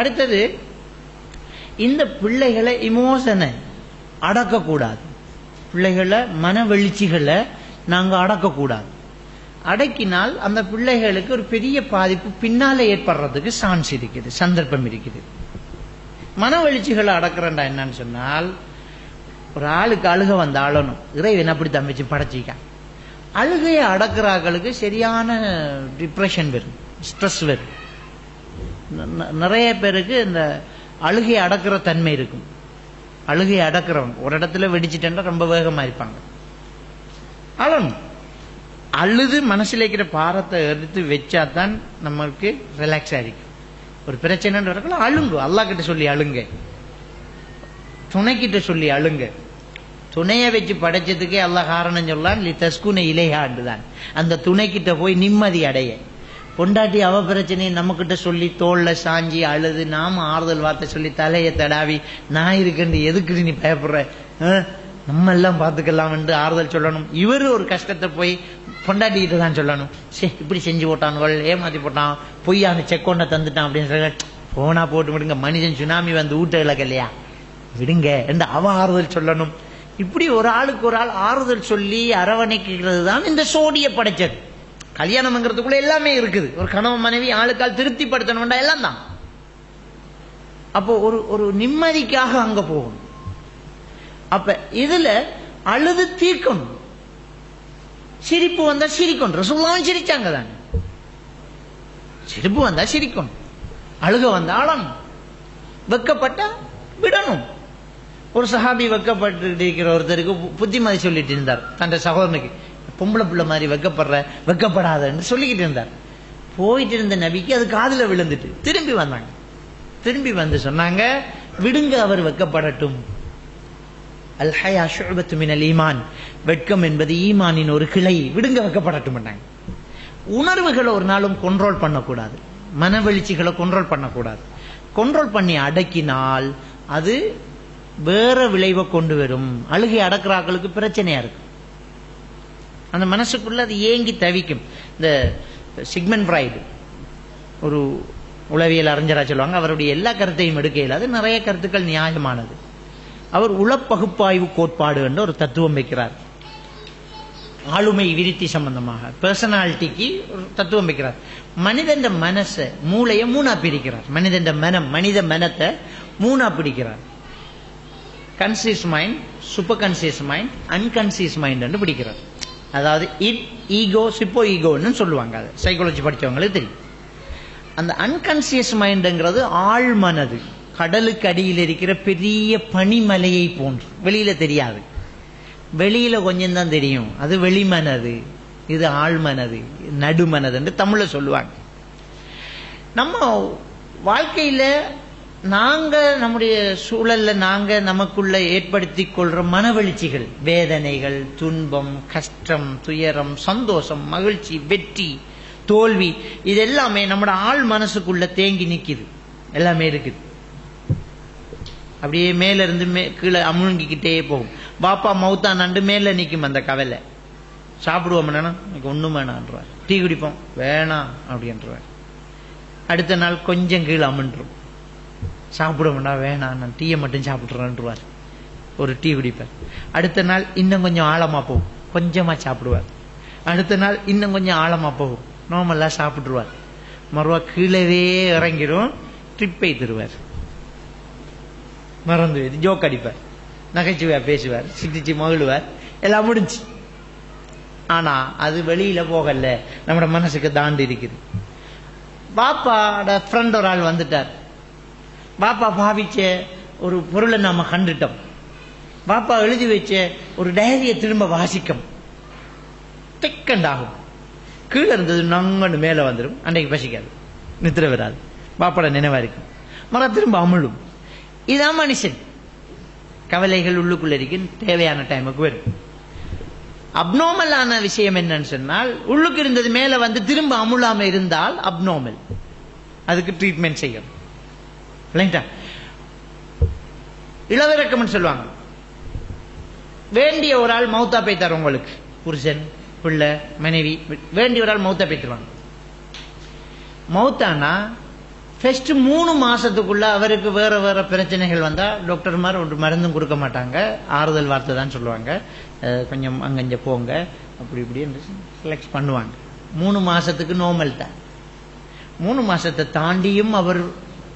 அடுத்தது இந்த பிள்ளைகளை இமோஷனை அடக்கக்கூடாது. பிள்ளைகளை மன வெளிச்சிகளை நாங்கள் அடக்கக்கூடாது. அடக்கினால் அந்த பிள்ளைகளுக்கு ஒரு பெரிய பாதிப்பு பின்னால ஏற்படுறதுக்கு சான்ஸ் இருக்குது சந்தர்ப்பம் இருக்குது. மன வெளிச்சிகளை அடக்கிறண்டா என்னன்னு சொன்னால் ஒரு ஆளுக்கு அழுக வந்த அழணும் இறைவன் அப்படி தம்பிச்சு படைச்சிக்க அழுகையை அடக்குறாங்களுக்கு சரியான டிப்ரெஷன் வரும் ஸ்ட்ரெஸ் வரும். நிறைய பேருக்கு இந்த அழுகையை அடக்கிற தன்மை இருக்கும். அழுகையை அடக்கிறவங்க. ஒரு இடத்துல வெடிச்சிட்டேன்னா ரொம்ப வேகமா இருப்பாங்க. அழணும் அழுது மனசுல இருக்கிற பாரத்தை எடுத்து வச்சா தான் நமக்கு ரிலாக்ஸ் ஆகிருக்கும் ஒரு பிரச்சனைன்னு வரக்குள்ள அழுங்கு. அல்லா கிட்ட சொல்லி அழுங்க. துணைக்கிட்ட சொல்லி அழுங்க. துணையை வச்சு படைச்சதுக்கே எல்லா காரணம் சொல்லலாம் தஸ்குனை தஸ்குன இலையாண்டு தான் அந்த துணைக்கிட்ட போய் நிம்மதி அடைய. பொண்டாட்டி அவ பிரச்சனையை நம்மக்கிட்ட சொல்லி தோல்ல சாஞ்சி அழுது நாம ஆறுதல் வார்த்தை சொல்லி தலையை தடாவி நான் இருக்கேன் எதுக்கு நீ பயப்படுற? ஆ? நம்ம எல்லாம் பார்த்துக்கலாம் என்று ஆறுதல் சொல்லணும். இவரு ஒரு கஷ்டத்தை போய் பொண்டாட்டிக்கிட்ட தான் சொல்லணும். சே இப்படி செஞ்சு போட்டானுகள் ஏமாத்தி போட்டான் பொய் அந்த செக் கொண்ட தந்துட்டான் அப்படின்னு சொல்லி போனா போட்டு விடுங்க மனிதன் சுனாமி வந்து ஊட்ட இலக்கலையா விடுங்க என்று அவ ஆறுதல் சொல்லணும். இப்படி ஒரு ஆளுக்கு ஒரு ஆள் ஆறுதல் சொல்லி அரவணைக்கிறது தான் இந்த சோடிய படைச்சது. கல்யாணம்ங்கிறதுக்குள்ள எல்லாமே இருக்குது. ஒரு கணவன் மனைவி ஆளுக்கால் திருப்திப்படுத்தணும்டா எல்லாம் தான் அப்போ ஒரு ஒரு நிம்மதிக்காக அங்க போகணும். அப்ப இதுல அழுது தீர்க்கணும். சிரிப்பு வந்தா சிரிக்கணும். ரசூல்லாவும் சிரிச்சாங்க தானே. சிரிப்பு வந்தா சிரிக்கணும். அழுக வந்தா அழணும். வெக்கப்பட்டா விடணும். ஒரு சஹாபி வெக்கப்பட்டு இருக்கிற ஒருத்தருக்கு பு- புத்திமதி சொல்லிட்டு இருந்தார். தன் சகோதரனுக்கு. பொம்பளை பிள்ளை மாதிரி வெக்கப்படுற வெக்கப்படாதன்னு சொல்லிக்கிட்டு இருந்தார். போயிட்டு இருந்த நபிக்கு அது காதுல விழுந்துட்டு திரும்பி வந்தாங்க. திரும்பி வந்து சொன்னாங்க விடுங்க அவர் வெக்கப்படட்டும். அல்ஹயா ஹயா மினல் ஈமான். வெட்கம் என்பது ஈமானின் ஒரு கிளை. விடுங்க வைக்கப்படட்டும் பண்ணாங்க உணர்வுகளை ஒரு நாளும் கொண்ட்ரோல் பண்ணக்கூடாது. மனவெழுச்சிகளை கொண்ட்ரோல் பண்ணக்கூடாது. கண்ட்ரோல் பண்ணி அடக்கினால் அது வேற விளைவை கொண்டு வரும். அழுகை அடக்குறாக்களுக்கு பிரச்சனையா இருக்கும். அந்த மனசுக்குள்ள அது ஏங்கி தவிக்கும். இந்த சிக்மன் பிரைடு ஒரு உளவியல் அறிஞராக சொல்லுவாங்க. அவருடைய எல்லா கருத்தையும் எடுக்க இயலாது நிறைய கருத்துக்கள் நியாயமானது. அவர் உளப்பகுப்பாய்வு கோட்பாடு என்ற ஒரு தத்துவம் வைக்கிறார். ஆளுமை விருத்தி சம்பந்தமாக பர்சனாலிட்டிக்கு ஒரு தத்துவம் வைக்கிறார். மனிதன் மனசை மூளையை மூணா பிரிக்கிறார். மனிதன் மனம் மனித மனத்தை மூணா பிடிக்கிறார் conscious mind super conscious mind unconscious mind என்று பிடிக்கிறார். அதாவது இட் ஈகோ சிப்போ ஈகோன்னு சொல்லுவாங்க அது. சைக்காலஜி படித்தவங்களுக்கு தெரியும். அந்த அன்கன்சியஸ் மைண்டுங்கிறது ஆழ்மனது. கடலுக்கு அடியில் இருக்கிற பெரிய பனிமலையை போன்று. வெளியில தெரியாது. வெளியில கொஞ்சம் தான் தெரியும். அது வெளிமனது. இது ஆழ்மனது. நடுமனதுன்னு தமிழ்ல சொல்லுவாங்க. நம்ம வாழ்க்கையில நாங்க நம்முடைய சூழல்ல நாங்க நமக்குள்ள ஏற்படுத்தி கொள்ற மனவெழுச்சிகள். வேதனைகள் துன்பம் கஷ்டம் துயரம் சந்தோஷம் மகிழ்ச்சி வெற்றி தோல்வி இது எல்லாமே நம்மட ஆள் மனசுக்குள்ள தேங்கி நிக்குது. எல்லாமே இருக்குது. அப்படியே மேல இருந்து மே கீழே அமுழ்கிக்கிட்டே போகும். பாப்பா மௌத்தா நண்டு மேல நிற்கும் அந்த கவலை. சாப்பிடுவோம் எனக்கு ஒண்ணும் வேணான்றார் டீ குடிப்போம். வேணாம் அப்படின்றார். அடுத்த நாள் கொஞ்சம் கீழே அமுன்றும். சாப்பிடுவோம்டா வேணாம் நான் டீயை மட்டும் சாப்பிட்றேன்ருவார் ஒரு டீ குடிப்பார். அடுத்த நாள் இன்னும் கொஞ்சம் ஆழமா போகும். கொஞ்சமா சாப்பிடுவார். அடுத்த நாள் இன்னும் கொஞ்சம் ஆழமா போகும். நார்மலா சாப்பிட்டுருவார். மறுவா கீழவே இறங்கிடும். ட்ரிப்பை தருவார் மறந்து ஜோக் அடிப்பார். நகைச்சுவையா பேசுவார். சிரிச்சு மகிழ்வார். எல்லாம் முடிஞ்சு. ஆனா அது வெளியில போகல. நம்மட மனசுக்கு தாண்டி இருக்குது பாப்பாட ஃப்ரெண்ட் ஒரு ஆள் வந்துட்டார். பாப்பா பாவிச்ச ஒரு பொருளை நாம கண்டுட்டோம். பாப்பா எழுதி வச்ச ஒரு டைரியை திரும்ப வாசிக்கும். திக்கண்டாகும். கீழே இருந்தது நங்கன்னு மேலே வந்துடும் அன்றைக்கு பசிக்காது. நித்திர வராது. பாப்பாட நினைவா இருக்கும். மர திரும்ப அமிழும். இதான் மனுஷன். கவலைகள் உள்ளுக்குள்ள இருக்கு தேவையான டைமுக்கு வரும். அப்னோமலான விஷயம் என்னன்னு சொன்னால் உள்ளுக்கு இருந்தது மேல வந்து திரும்ப அமுழாம இருந்தால் அப்னோமல் அதுக்கு ட்ரீட்மெண்ட் செய்யணும் இல்லைங்களா இளவிறக்கம்னு சொல்லுவாங்க. வேண்டிய ஒரு ஆள் மௌத்தா பேத்தார் உங்களுக்கு. புருஷன் பிள்ளை மனைவி வேண்டிய ஒரு ஆள் மௌத்தா பேத்துருவாங்க மௌத்தானா? ஃபர்ஸ்ட் மூணு மாசத்துக்குள்ள அவருக்கு வேற வேற பிரச்சனைகள் வந்தா டாக்டர்மார் ஒரு மருந்தும் கொடுக்க மாட்டாங்க. ஆறுதல் வார்த்தை தான் சொல்லுவாங்க. கொஞ்சம் அங்கஞ்ச போங்க. அப்படி இப்படி செலக்ட் பண்ணுவாங்க. மூணு மாசத்துக்கு நோமல் தான். மூணு மாசத்தை தாண்டியும் அவர்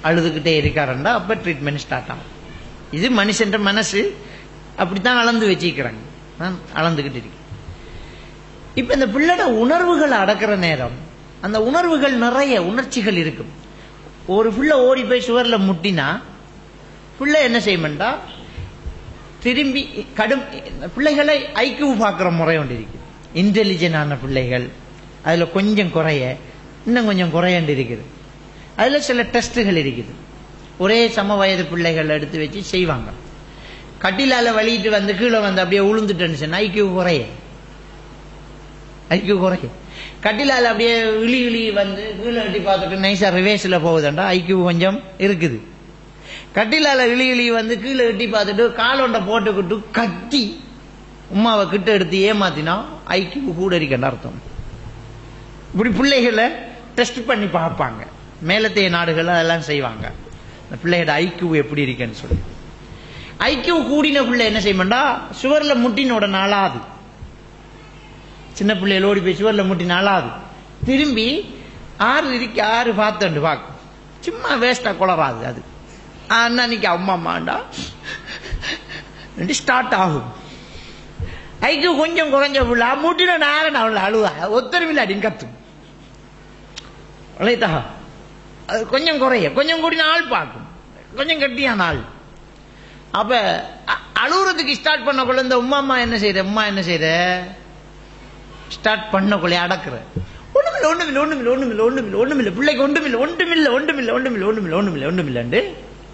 அழுதுகிட்டே இருக்காருண்டா அப்ப ட்ரீட்மெண்ட் ஸ்டார்ட் ஆகும். இது மனுஷன்ற மனசு அப்படித்தான் அளந்து வச்சிருக்கிறாங்க நான் அளந்துகிட்டு இருக்கேன் இப்ப இந்த பிள்ளைட உணர்வுகளை அடக்கிற நேரம் அந்த உணர்வுகள் நிறைய உணர்ச்சிகள் இருக்கும். ஒரு பிள்ளை ஓடி போய் சுவர்ல முட்டினா பிள்ளை என்ன செய்யமெண்டா திரும்பி கடும் பிள்ளைகளை ஐக்கியூ பார்க்குற முறை ஒன்று இருக்கு. இன்டெலிஜென்டான பிள்ளைகள் அதில் கொஞ்சம் குறைய இன்னும் கொஞ்சம் குறையண்டு இருக்குது. அதில் சில டெஸ்ட்டுகள் இருக்குது. ஒரே சம வயது பிள்ளைகள் எடுத்து வச்சு செய்வாங்க. கட்டிலால் வலிட்டு வந்து கீழே வந்து அப்படியே உளுந்துட்டேன்னு சொன்னால் ஐக்கியூ குறைய. ஐக்கியூ குறைய. கட்டிலால் அப்படியே இழி இழி வந்து கீழே எட்டி பார்த்துட்டு நைஸா ரிவேஸில் போகுதுண்டா ஐக்கியூ கொஞ்சம் இருக்குது. கட்டிலால் இழி இழி வந்து கீழே எட்டி பார்த்துட்டு காலொண்டை போட்டுக்கிட்டு கட்டி உமாவை கிட்ட எடுத்து ஏமாத்தினா ஐக்கியூ கூட இருக்கன்னு அர்த்தம். இப்படி பிள்ளைகளை டெஸ்ட் பண்ணி பார்ப்பாங்க. மேலத்தைய நாடுகள் அதெல்லாம் செய்வாங்க. இந்த பிள்ளையோட ஐக்கியூ எப்படி இருக்குன்னு சொல்லி. ஐக்கியூ கூடின பிள்ளை என்ன செய்யமாண்டா? சுவர்ல முட்டினோட நாளாது. சின்ன பிள்ளையில ஓடி போய் சுவர்ல முட்டி நாளாது. திரும்பி ஆறு இருக்கு ஆறு பார்த்துண்டு பார்க்கும். சும்மா வேஸ்டா குளராது அது. அன்னைக்கு அம்மா அம்மாண்டா. ஸ்டார்ட் ஆகும். ஐக்கு கொஞ்சம் குறைஞ்ச பிள்ளை. முட்டின நேரம் அவளை அழுவா ஒத்தரவில்லை அப்படின்னு கத்தும். உழைத்தா அது கொஞ்சம் குறைய கொஞ்சம் கூடி நாள் பார்க்கும். கொஞ்சம் கட்டியான நாள் அப்ப அ- அழுகுறதுக்கு ஸ்டார்ட் பண்ணக்குள்ள இந்த உமா அம்மா என்ன செய்யற உமா என்ன செய்யற ஸ்டார்ட் பண்ணக்குள்ளே அடக்குற ஒண்ணுமில்ல ஒண்ணுமில்ல ஒண்ணுமில்ல ஒண்ணுமில்ல ஒண்ணுமில்ல ஒண்ணுமில்ல. பிள்ளைக்கு ஒன்றுமில்ல ஒன்றுமில்ல ஒன்றுமில்ல ஒண்ணுமில்ல ஒண்ணுமில்ல ஒண்ணுமில்ல ஒண்ணுமில்லண்டு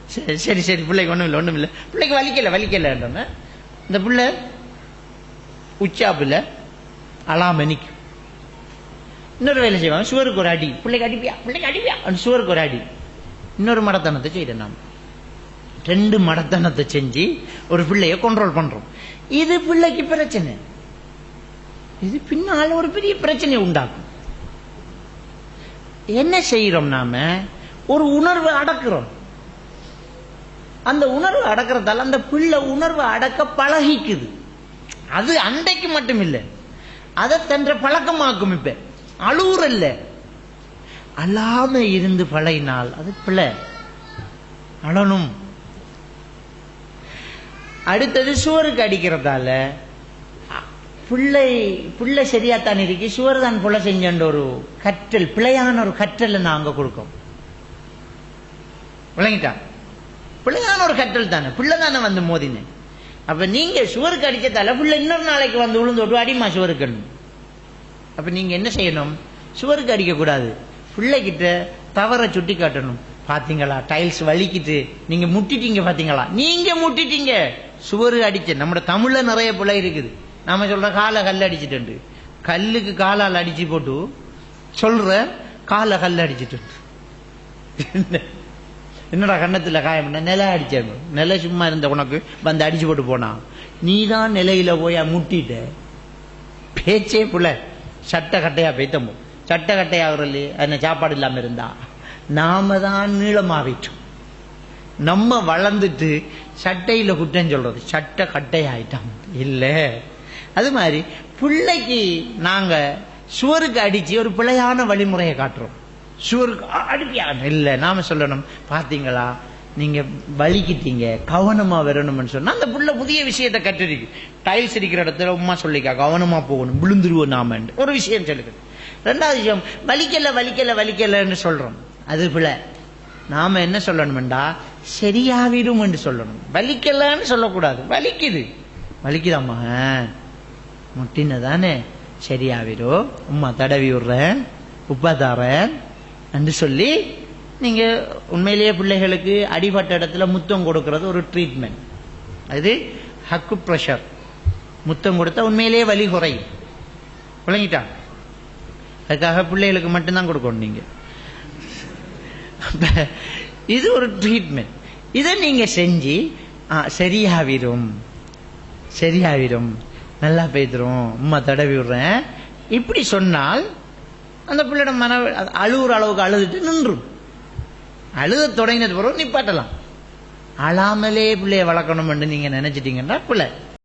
சரி சரி சரி பிள்ளைக்கு ஒண்ணுமில்ல ஒண்ணுமில்ல. பிள்ளைக்கு வலிக்கல வலிக்கலன்றன இந்த பிள்ளை உச்சாப்புல அலாம நிக்கும். இன்னொரு வேலை செய்வாங்க. சுவருக்கு ஒரு அடி. பிள்ளைக்கு அடிப்பியா? பிள்ளைக்கு அடிப்பியா? சுவருக்கு ஒரு அடி. இன்னொரு மடத்தனத்தை செய்யறேன் நாம். ரெண்டு மடத்தனத்தை செஞ்சு ஒரு பிள்ளைய கண்ட்ரோல் பண்றோம். இது பிள்ளைக்கு பிரச்சனை. இது பின்னால ஒரு பெரிய பிரச்சனையை உண்டாக்கும். என்ன செய்யறோம் நாம? ஒரு உணர்வை அடக்குறோம். அந்த உணர்வு அடக்கிறதால அந்த பிள்ளை உணர்வை அடக்க பழகிக்குது. அது அண்டைக்கு மட்டும் இல்லை அதை தன்ற பழக்கமாக்கும் இப்ப. அழுவுற இல்ல அழாம இருந்து பழகினால் அது பிள்ளை அழனும் அடுத்தது சுவருக்கு அடிக்கிறதால அ- பிள்ளை பிள்ளை சரியாத்தான் இருக்கு. சுவர் தான் புள்ள செஞ்சன்ற ஒரு கற்றல் பிழையான ஒரு கற்றலை நாங்க கொடுக்கோம். விளங்கிட்டா? பிள்ளையான ஒரு கற்றல் தானே. பிள்ளை தானே வந்து மோதினேன். அப்ப நீங்க சுவருக்கு அடிச்சதால பிள்ளை இன்னொரு நாளைக்கு வந்து விழுந்து விட்டு அடிமா சுவருக்கு. அப்ப நீங்க என்ன செய்யணும்? சுவருக்கு அடிக்க கூடாது. பிள்ளைகிட்ட தவற சுட்டி காட்டணும். பாத்தீங்களா? டைல்ஸ் வலிக்கிட்டு நீங்க முட்டிட்டீங்க பாத்தீங்களா? நீங்க முட்டிட்டீங்க. சுவரு அடிச்ச நம்ம தமிழ்ல நிறைய பிள்ளை இருக்குது. நாம சொல்ற காலை கல் அடிச்சுட்டு. கல்லுக்கு காலால் அடிச்சு போட்டு சொல்ற காலை கல் அடிச்சிட்டு. என்னடா கண்ணத்துல காயம்? பண்ண நிலை அடிச்சாங்க நிலை சும்மா இருந்த உனக்கு வந்து அடிச்சு போட்டு போனா. நீ தான் நிலையில போய் முட்டிட்ட. பேச்சே புள்ள சட்டை கட்டையா பேத்தமோ. சட்டை கட்டையாகிறல்ல என்ன சாப்பாடு இல்லாம இருந்தா. நாம தான் நீளமாவிட்டோம். நம்ம வளர்ந்துட்டு சட்டையில குற்றம் சொல்றது சட்டை கட்டையாயிட்டோம் இல்ல. அது மாதிரி பிள்ளைக்கு நாங்க சுவருக்கு அடிச்சு ஒரு பிழையான வழிமுறையை காட்டுறோம். சுவருக்கு அ- அடிப்பியா இல்ல. நாம சொல்லணும் பாத்தீங்களா நீங்க வலிக்கிட்டீங்க கவனமா வரணும்னு சொன்னா அந்த புள்ள புதிய விஷயத்தை கற்றுருக்கு டைல்ஸ் இருக்கிற இடத்துல உமா சொல்லிக்கா கவனமா போகணும் விழுந்துருவோம் நாம ஒரு விஷயம் சொல்லுது. ரெண்டாவது விஷயம் வலிக்கல வலிக்கல வலிக்கலன்னு சொல்றோம். அது பிள்ளை நாம என்ன சொல்லணும்டா சரியாவிடும் என்று சொல்லணும். வலிக்கலன்னு சொல்லக்கூடாது. வலிக்குது. வலிக்குதாமா முட்டின தானே சரியாவிடும் உம்மா தடவி விடுறேன் உப்பா தாரேன் என்று சொல்லி நீங்க உண்மையிலேயே பிள்ளைகளுக்கு அடிபட்ட இடத்துல முத்தம் கொடுக்கறது ஒரு ட்ரீட்மெண்ட் அது ஹக்கு ப்ரெஷர் முத்தம் கொடுத்தா உண்மையிலேயே வலி குறையும். விளங்கிட்டா? அதுக்காக பிள்ளைகளுக்கு மட்டும்தான் கொடுக்கணும் நீங்க. இது ஒரு ட்ரீட்மெண்ட் இதை நீங்க செஞ்சு சரியாவிடும். சரியாவிடும். நல்லா பெய்துரும் உம்மா தடவி விடுறேன். இப்படி சொன்னால் அந்த பிள்ளையோட மன அழுகுற அளவுக்கு அழுதுட்டு நின்றும். அழுக தொடங்கினது பிறகு நிப்பாட்டலாம். அழாமலே பிள்ளைய வளர்க்கணும்னு நீங்க நினைச்சிட்டீங்கன்னா பிள்ளை